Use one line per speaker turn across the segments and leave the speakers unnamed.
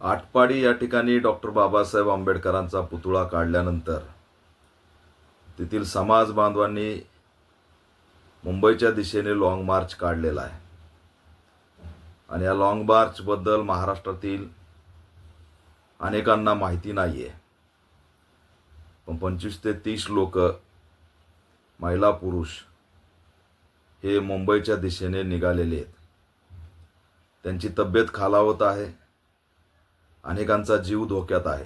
आटपाडी या ठिकाणी डॉक्टर बाबासाहेब आंबेडकरांचा पुतळा काढल्यानंतर तेथील समाज बांधवांनी मुंबईच्या दिशेने लाँग मार्च काढलेला आहे. आणि या लाँग मार्चबद्दल महाराष्ट्रातील अनेकांना माहिती नाही आहे पण पंचवीस ते तीस लोक महिला पुरुष हे मुंबईच्या दिशेने निघालेले आहेत. त्यांची तब्येत खालावत आहे. अनेकांचा जीव धोक्यात आहे.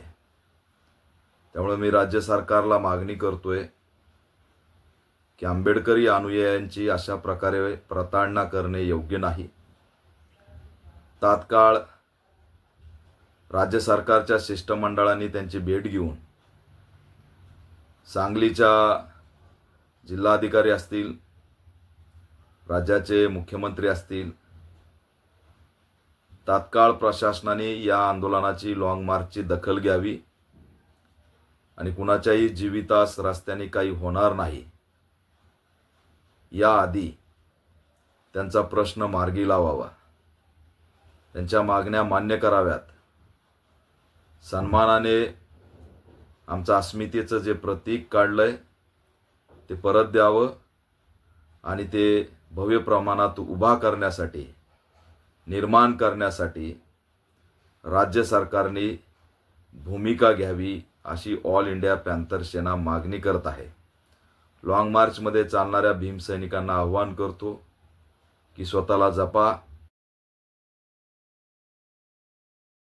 त्यामुळे मी राज्य सरकारला मागणी करतोय की आंबेडकरी अनुयायांची अशा प्रकारे प्रताडणा करणे योग्य नाही. तात्काळ राज्य सरकारच्या शिष्टमंडळांनी त्यांची भेट घेऊन सांगलीच्या जिल्हाधिकारी असतील राज्याचे मुख्यमंत्री असतील तात्काळ प्रशासनाने या आंदोलनाची लाँग मार्चची दखल घ्यावी. आणि कुणाच्याही जीवितास रस्त्याने काही होणार नाही. याआधी त्यांचा प्रश्न मार्गी लावावा. त्यांच्या मागण्या मान्य कराव्यात. सन्मानाने आमचं अस्मितेचं जे प्रतीक काढलंय ते परत द्यावं आणि ते भव्य प्रमाणात उभा करण्यासाठी निर्माण करण्यासाठी राज्य सरकारने भूमिका घ्यावी अशी ऑल इंडिया पॅन्थर सेना मागणी करत आहे. लाँग मार्चमध्ये चालणाऱ्या भीमसैनिकांना आव्हान करतो की स्वतःला जपा